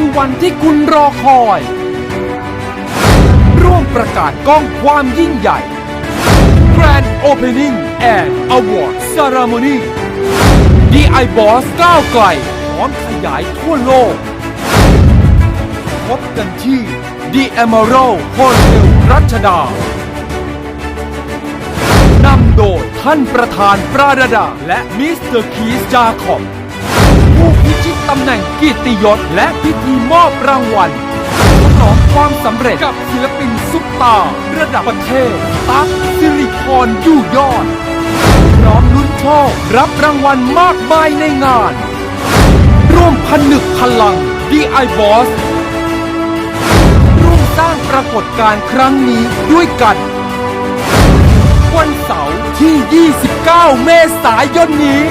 คือวันที่คุณรอคอย ร่วมประกาศกล้องความยิ่งใหญ่ Grand Opening and Award Ceremony DI Boss ก้าวไกลพร้อมขยายทั่วโลก พบกันที่ The Emerald Hotel รัชดานำโดยท่านประธานปราดาดาและมิสเตอร์คีสจาคอบ กียรติยศและพิธีมอบรางวัลฉลองความสำเร็จกับศิลปินซุปตาร์ระดับประเทศ ตั๊กสิริพรยู่ยอดพร้อมลุ้นโชครับรางวัลมากมายในงาน ร่วมผนึกพลัง DI Boss ร่วมสร้างปรากฏการณ์ครั้งนี้ด้วยกัน วันเสาร์ที่ 29 เมษายนนี้